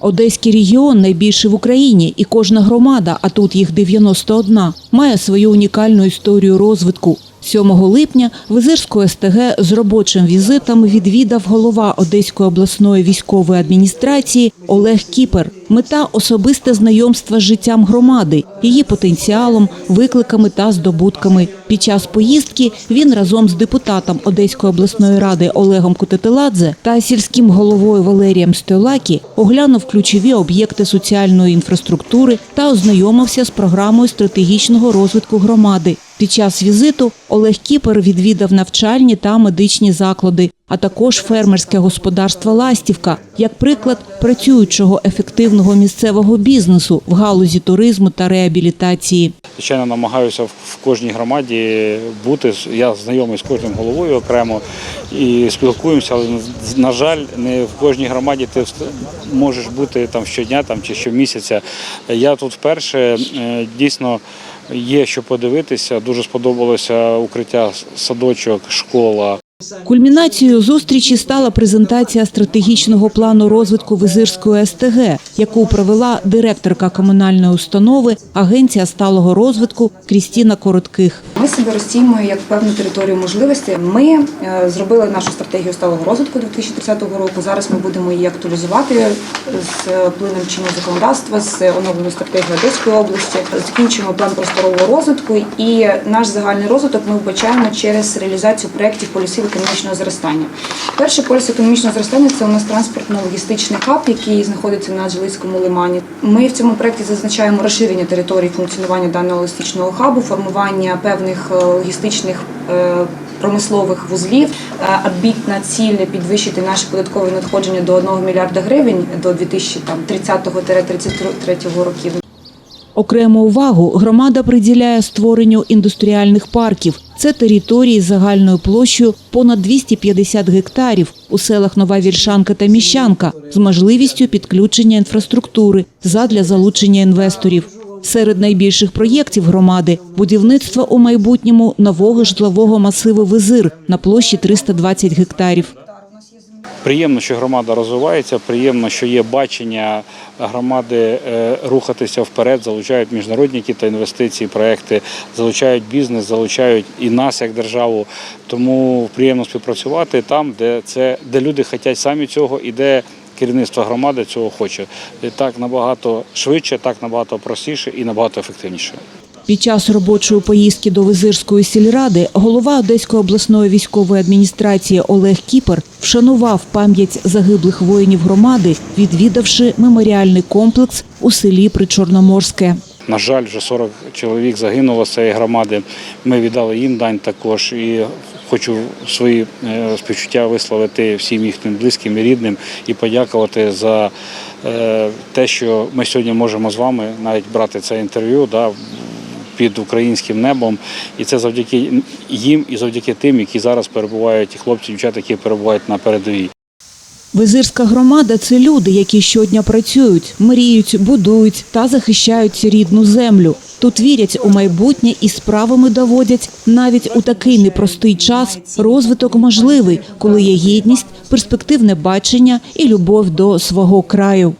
Одеський регіон найбільший в Україні, і кожна громада, а тут їх 91, має свою унікальну історію розвитку. 7 липня Визирську СТГ з робочим візитом відвідав голова Одеської обласної військової адміністрації Олег Кіпер. Мета особисте знайомство з життям громади, її потенціалом, викликами та здобутками. Під час поїздки він разом з депутатом Одеської обласної ради Олегом Кутетеладзе та сільським головою Валерієм Стойлакі оглянув ключові об'єкти соціальної інфраструктури та ознайомився з програмою стратегічного розвитку громади. Під час візиту Олег Кіпер відвідав навчальні та медичні заклади, а також фермерське господарство Ластівка, як приклад працюючого ефективного місцевого бізнесу в галузі туризму та реабілітації. Звичайно, намагаюся в- кожній громаді бути. Я знайомий з кожним головою окремо і спілкуємося, але на жаль, не в кожній громаді ти можеш бути там щодня там, чи щомісяця. Я тут вперше е, дійсно є що подивитися. Дуже сподобалося укриття садочок, школа. Кульмінацією зустрічі стала презентація стратегічного плану розвитку Визирської СТГ, яку провела директорка комунальної установи Агенція сталого розвитку Крістіна Коротких. Ми себе розцінюємо як певну територію можливостей. Ми е, зробили нашу стратегію сталого розвитку 2030 року. Зараз ми будемо її актуалізувати з плином чинного законодавства, з оновленою стратегією Одеської області. Закінчуємо план просторового розвитку і наш загальний розвиток ми вбачаємо через реалізацію проєктів полісів економічного зростання. Перший поліс економічного зростання це у нас транспортно-логістичний хаб, який знаходиться на Джилицькому лимані. Ми в цьому проєкті зазначаємо розширення території функціонування даного логістичного хабу, формування певних е, логістичних е, промислових вузлів. Е, Амбітна ціль підвищити наші податкові надходження до 1 мільярда гривень до 2030-33 років. Окрему увагу громада приділяє створенню індустріальних парків. Це території загальною площею понад 250 гектарів у селах Нова Вільшанка та Міщанка з можливістю підключення інфраструктури задля залучення інвесторів. Серед найбільших проєктів громади будівництво у майбутньому нового житлового масиву Визир на площі 320 гектарів. Приємно, що громада розвивається, приємно, що є бачення громади е, рухатися вперед, залучають міжнародні які та інвестиції, проекти, залучають бізнес, залучають і нас як державу. Тому приємно співпрацювати там, де це де люди хочуть самі цього і де керівництво громади цього хоче. І так набагато швидше, так набагато простіше і набагато ефективніше. Під час робочої поїздки до Визирської сільради голова Одеської обласної військової адміністрації Олег Кіпер вшанував пам'ять загиблих воїнів громади, відвідавши меморіальний комплекс у селі Причорноморське. На жаль, вже 40 чоловік загинуло з цієї громади. Ми віддали їм дань також. І хочу свої е, співчуття висловити всім їхнім близьким і рідним і подякувати за е, те, що ми сьогодні можемо з вами навіть брати це інтерв'ю під українським небом. І це завдяки їм і завдяки тим, які зараз перебувають, і хлопці, дівчата, які перебувають на передовій. Визирська громада це люди, які щодня працюють, мріють, будують та захищають рідну землю. Тут вірять у майбутнє і справами доводять навіть у такий непростий час розвиток можливий, коли є гідність, перспективне бачення і любов до свого краю.